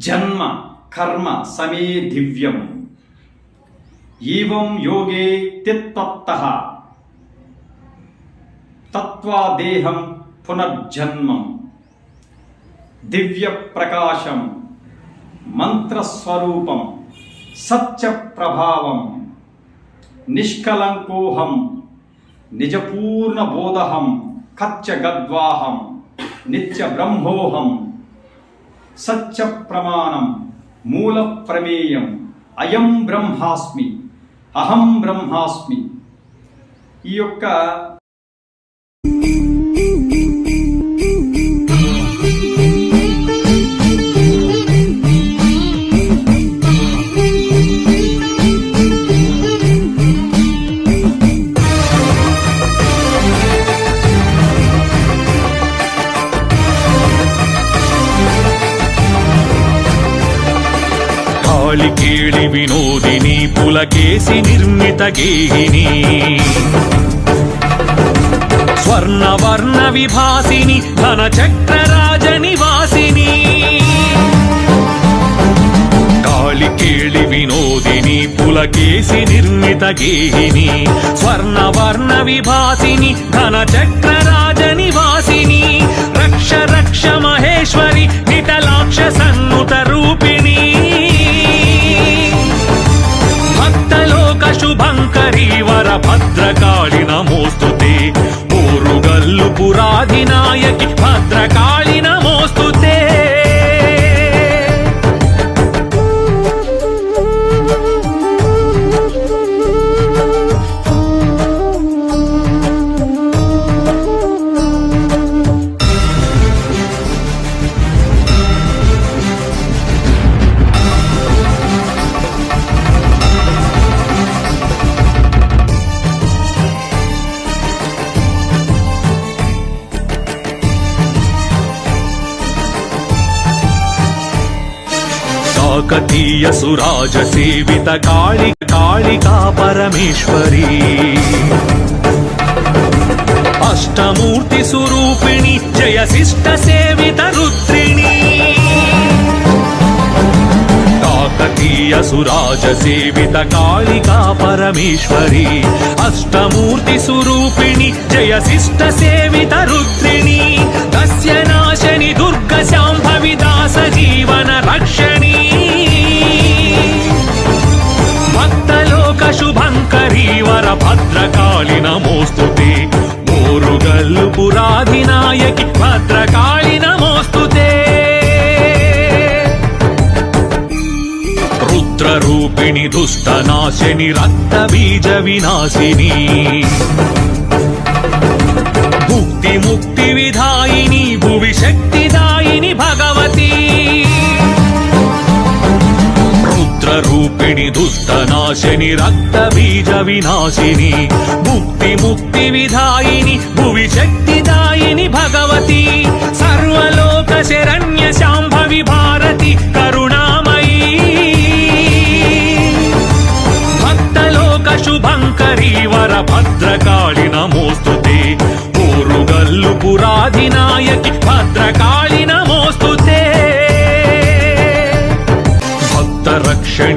జన్మ కర్మ సమే దివ్యం. ఈవం యోగే తిత్తత్త తత్వాదేహం పునర్జన్మం. దివ్య ప్రకాశం మంత్రస్వరూపం సత్య ప్రభావం నిష్కలంకోహం నిజపూర్ణ బోధహం కత్య గద్వాహం నిత్య బ్రహ్మోహం సత్య ప్రమాణం మూల ప్రమేయం అయం బ్రహ్మాస్మి అహం బ్రహ్మాస్మి. ఈ యొక్క వినోదిని పులకేసి నిర్మిత గేహిని. స్వర్ణవర్ణ విభాసిని ధన చక్రరాజ నివాసిని. కాళికేళి వినోదిని పులకేసి నిర్మిత గేహిని. స్వర్ణవర్ణ విభాసిని ధన చక్ర కాకతీయ సురాజ సేవిత కాళి కాళికా పరమేశ్వరీ. అష్టమూర్తి స్వరూపిణి జయ శిష్ట సేవిత రుద్రిణి. కాకతీయ సురాజ సేవిత కాళికా పరమేశ్వరీ. అష్టమూర్తి స్వరూపిణి జయ శిష్ట సేవిత రుద్రిణి. దస్య నాశని దుర్గ శాంభవి దాస జీవన రక్షణ. దుష్టనాశిని రక్త బీజ వినాశిని. ముక్తి ముక్తి విధాయిని భువి శక్తిదాయిని భగవతి. రుద్రరూపిణి దుష్టనాశిని రక్త బీజ వినాశిని. ముక్తి ముక్తి విధాయిని భువి శక్తిదాయిని భగవతి. సర్వలోక శరణ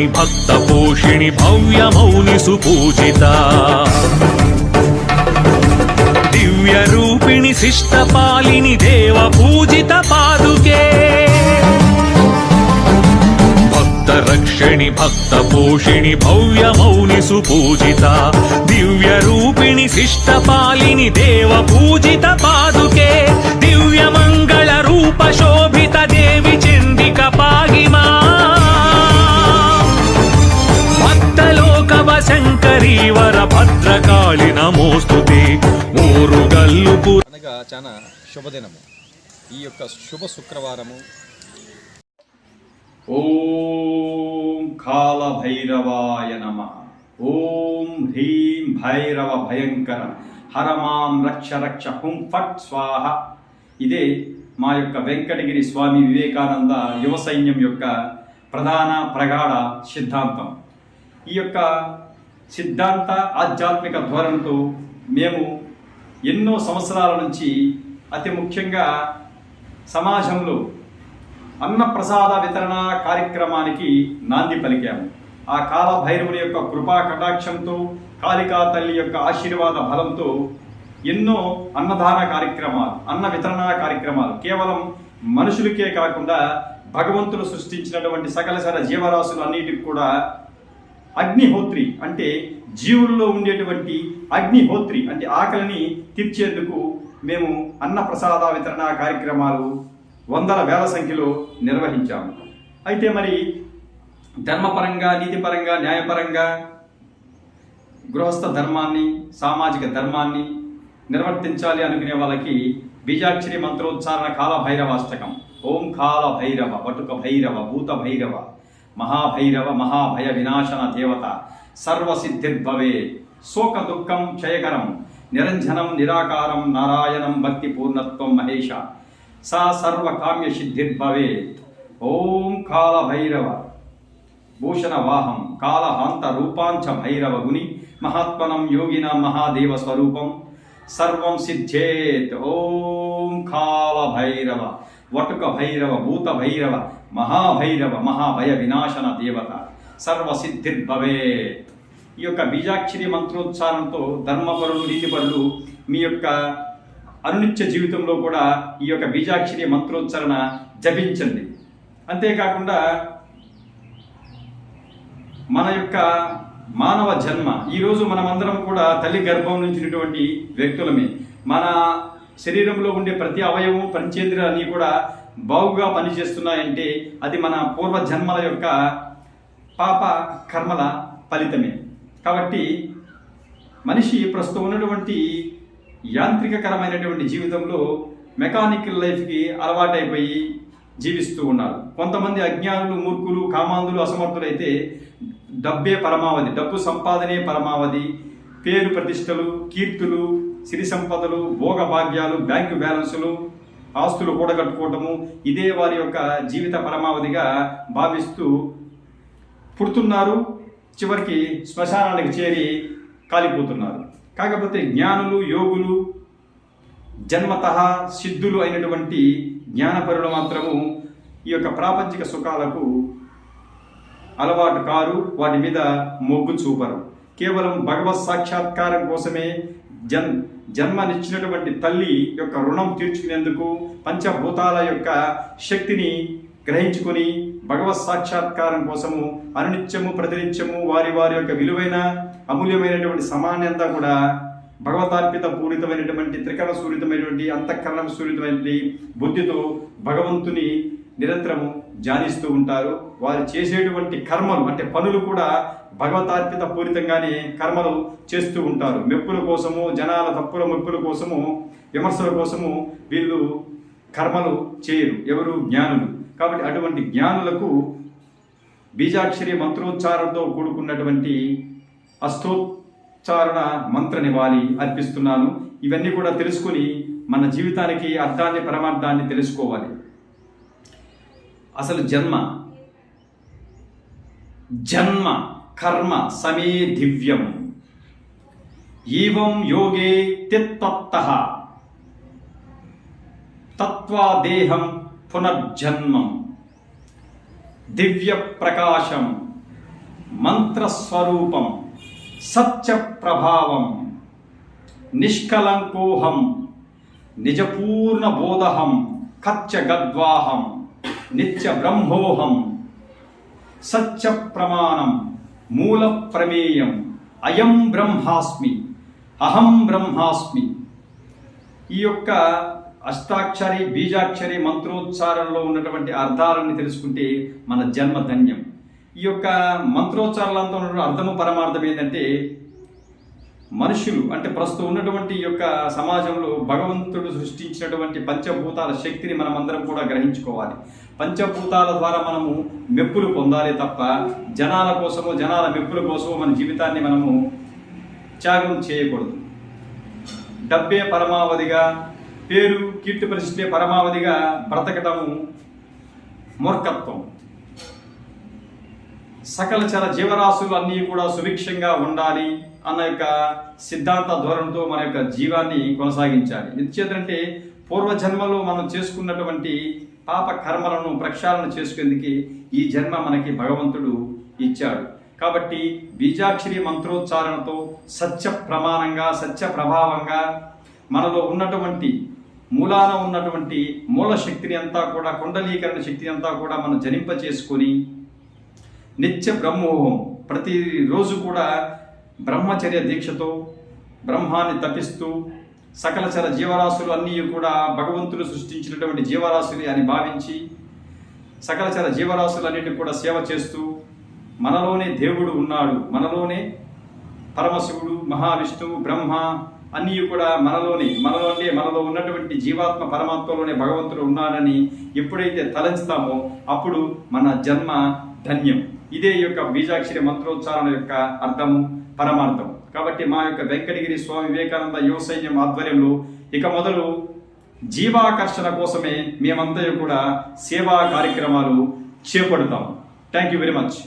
రక్షణి భక్త పోషిణి భవ్య మౌని సుపూజిత. దివ్య రూపిణి శిష్ట పాలిని దేవ పూజిత పాదుకే. భక్త రక్షణి భక్త పోషిణి భవ్య మౌని సుపూజిత. దివ్య రూపిణి శిష్ట పాలిని దేవ పూజిత పాదుకే. చాలా శుభదినము. ఈ యొక్క శుభ శుక్రవారము. ఓం కాల భైరవాయ నమ. ఓం హ్రీం భైరవ భయంకర. హరమాం రక్ష రక్ష హుం ఫట్ స్వాహ. ఇదే మా యొక్క వెంకటగిరి స్వామి వివేకానంద యువ సైన్యం యొక్క ప్రధాన ప్రగాఢ సిద్ధాంతం. ఈ యొక్క సిద్ధాంత ఆధ్యాత్మిక ధోరణితో మేము ఎన్నో సంవత్సరాల నుంచి అతి ముఖ్యంగా సమాజంలో అన్నప్రసాద వితరణ కార్యక్రమానికి నాంది పలికాము. ఆ కాల భైరవుని యొక్క కృపా కటాక్షంతో కాళికా తల్లి యొక్క ఆశీర్వాద బలంతో ఎన్నో అన్నదాన కార్యక్రమాలు అన్న వితరణ కార్యక్రమాలు కేవలం మనుషులకే కాకుండా భగవంతుడు సృష్టించినటువంటి సకల సర జీవరాశులు అన్నిటికి కూడా అగ్నిహోత్రి అంటే జీవుల్లో ఉండేటువంటి అగ్నిహోత్రి అంటే ఆకలిని తీర్చేందుకు మేము అన్న ప్రసాద వితరణ కార్యక్రమాలు వందల వేల సంఖ్యలో నిర్వహించాము. అయితే మరి ధర్మపరంగా నీతిపరంగా న్యాయపరంగా గృహస్థ ధర్మాన్ని సామాజిక ధర్మాన్ని నిర్వర్తించాలి అనుకునే వాళ్ళకి బీజాక్షరి మంత్రోచ్చారణ కాల భైరవాష్టకం ఓం కాల భైరవ వటుక భైరవ భూత భైరవ. మహాభైరవ మహాభయ వినాశన దేవత. సర్వసిద్ధిర్భవే. శోక దుఃఖం క్షయకరం. నిరంజనం నిరాకారం నారాయణం భక్తి పూర్ణత్వం మహేష సా సర్వకామ్య సిద్ధిర్భవే ఓం కాలభైరవ. భూషణ వాహం కాళహాంత రూపాంచ భైరవ గుని మహాత్మనం యోగిన మహాదేవ స్వరూపం. సర్వం సిద్ధేత్ ఓం కాల భైరవ వటుక భైరవ భూత భైరవ. మహాభైరవ మహాభయ వినాశన దేవత సర్వసిద్ధిర్భవేత్ ఈ యొక్క బీజాక్షరి మంత్రోచ్చారణతో ధర్మపరులు నీతిపరులు మీ యొక్క అనునిత్య జీవితంలో కూడా ఈ యొక్క బీజాక్షరి మంత్రోచ్చారణ జపించండి. అంతేకాకుండా మన యొక్క మానవ జన్మ ఈరోజు మనమందరం కూడా తల్లి గర్భం నుంచినటువంటి వ్యక్తులమే. మన శరీరంలో ఉండే ప్రతి అవయవం పంచేంద్రియాన్ని కూడా బాగుగా పనిచేస్తున్నాయంటే అది మన పూర్వ జన్మల యొక్క పాప కర్మల ఫలితమే. కాబట్టి మనిషి ప్రస్తుతం ఉన్నటువంటి యాంత్రికకరమైనటువంటి జీవితంలో మెకానికల్ లైఫ్కి అలవాటైపోయి జీవిస్తూ ఉన్నారు. కొంతమంది అజ్ఞానులు మూర్ఖులు కామాంధులు అసమర్థులైతే డబ్బే పరమావధి డబ్బు సంపాదనే పరమావధి. పేరు ప్రతిష్టలు కీర్తులు సిరి సంపదలు భోగభాగ్యాలు బ్యాంకు బ్యాలెన్సులు ఆస్తులు కూడగట్టుకోవటము ఇదే వారి యొక్క జీవిత పరమావధిగా భావిస్తూ పుడుతున్నారు. చివరికి శ్మశానానికి చేరి కాలిపోతున్నారు. కాకపోతే జ్ఞానులు యోగులు జన్మత సిద్ధులు అయినటువంటి జ్ఞానపరులు మాత్రము ఈ యొక్క ప్రాపంచిక సుఖాలకు అలవాటు కారు వాటి మీద మొగ్గు చూపరు. కేవలం భగవత్ సాక్షాత్కారం కోసమే జన్ జన్మనిచ్చినటువంటి తల్లి యొక్క రుణం తీర్చుకునేందుకు పంచభూతాల యొక్క శక్తిని గ్రహించుకొని భగవత్ సాక్షాత్కారం కోసము అనునిత్యము ప్రతినిత్యము వారి వారి యొక్క విలువైన అమూల్యమైనటువంటి సమాన్యంతా కూడా భగవతార్పిత పూరితమైనటువంటి త్రికరణ సూరితమైనటువంటి అంతఃకరణ సూరితమైనటువంటి బుద్ధితో భగవంతుని నిరంతరము ధ్యానిస్తూ ఉంటారు. వారు చేసేటువంటి కర్మలు అంటే పనులు కూడా భగవతార్పిత పూరితంగానే కర్మలు చేస్తూ ఉంటారు. మెప్పుల కోసము జనాల తప్పుల మెప్పుల కోసము విమర్శల కోసము వీళ్ళు కర్మలు చేయరు. ఎవరు? జ్ఞానులు. కాబట్టి అటువంటి జ్ఞానులకు బీజాక్షరి మంత్రోచ్చారణతో కూడుకున్నటువంటి అష్టోచ్చారణ మంత్ర నివాళి అర్పిస్తున్నాను. ఇవన్నీ కూడా తెలుసుకుని మన జీవితానికి అర్థాన్ని పరమార్థాన్ని తెలుసుకోవాలి. అసలు జన్మ? జన్మ కర్మ సమే దివ్యం. ఈవం యోగే తిత్తత్త. తత్వాదేహం పునర్జన్మం. దివ్య ప్రకాశం మంత్రస్వరూపం సత్య ప్రభావం. నిష్కలంకోహం నిజపూర్ణ బోధహం కచ్చ గద్వాహం నిత్య బ్రహ్మోహం సత్య ప్రమాణం మూల ప్రమేయం అయం బ్రహ్మాస్మి అహం బ్రహ్మాస్మి. ఈ యొక్క అష్టాక్షరి బీజాక్షరి మంత్రోచ్చారణలో ఉన్నటువంటి అర్థాలను తెలుసుకుంటే మన జన్మ ధన్యం. ఈ యొక్క మంత్రోచ్చారణలతో ఉన్నటువంటి అర్థము పరమార్థం ఏంటంటే మనుషులు అంటే ప్రస్తుతం ఉన్నటువంటి యొక్క సమాజంలో భగవంతుడు సృష్టించినటువంటి పంచభూతాల శక్తిని మనం అందరం కూడా గ్రహించుకోవాలి. పంచభూతాల ద్వారా మనము మెప్పులు పొందాలి తప్ప జనాల కోసమో జనాల మెప్పుల కోసమో మన జీవితాన్ని మనము త్యాగం చేయకూడదు. డబ్బే పరమావధిగా పేరు కీర్తి ప్రతిష్టే పరమావధిగా బ్రతకటము మూర్ఖత్వం. సకల చర జీవరాశులు అన్నీ కూడా సుభిక్షంగా ఉండాలి అన్న యొక్క సిద్ధాంత ధోరణితో మన యొక్క జీవాన్ని కొనసాగించాలి. ఎందుచేతంటే పూర్వజన్మలో మనం చేసుకున్నటువంటి పాప కర్మలను ప్రక్షాళన చేసుకుందుకే ఈ జన్మ మనకి భగవంతుడు ఇచ్చాడు. కాబట్టి బీజాక్షరి మంత్రోచ్చారణతో సత్య ప్రమాణంగా సత్య ప్రభావంగా మనలో ఉన్నటువంటి మూలాన ఉన్నటువంటి మూల శక్తిని అంతా కూడా కుండలీకరణ శక్తిని అంతా కూడా మనం జనింప చేసుకొని నిత్య బ్రహ్మోహం. ప్రతిరోజు కూడా బ్రహ్మచర్య దీక్షతో బ్రహ్మాన్ని తపిస్తూ సకల చర జీవరాశులు అన్నీ కూడా భగవంతుడు సృష్టించినటువంటి జీవరాశులు అని భావించి సకల చర జీవరాశులన్నిటిని కూడా సేవ చేస్తూ మనలోనే దేవుడు ఉన్నాడు. మనలోనే పరమశివుడు మహావిష్ణువు బ్రహ్మ అన్నీ కూడా మనలోని మనలోనే మనలో ఉన్నటువంటి జీవాత్మ పరమాత్మలోనే భగవంతుడు ఉన్నాడని ఎప్పుడైతే తలంచుతామో అప్పుడు మన జన్మ ధన్యం. ఇదే యొక్క బీజాక్షరి మంత్రోచ్చారణ యొక్క అర్థము పరమార్థం. కాబట్టి మా యొక్క వెంకటగిరి స్వామి వివేకానంద యువ సైన్యం ఆధ్వర్యంలో ఇక మొదలు జీవాకర్షణ కోసమే మేమంతా కూడా సేవా కార్యక్రమాలు చేపడతాం. థ్యాంక్ యూ వెరీ మచ్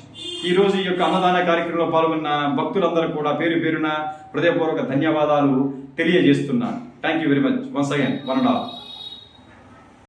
ఈ రోజు ఈ యొక్క అన్నదాన కార్యక్రమంలో పాల్గొన్న భక్తులందరూ కూడా పేరు పేరున హృదయపూర్వక ధన్యవాదాలు తెలియజేస్తున్నాను. Thank you very much once again one and all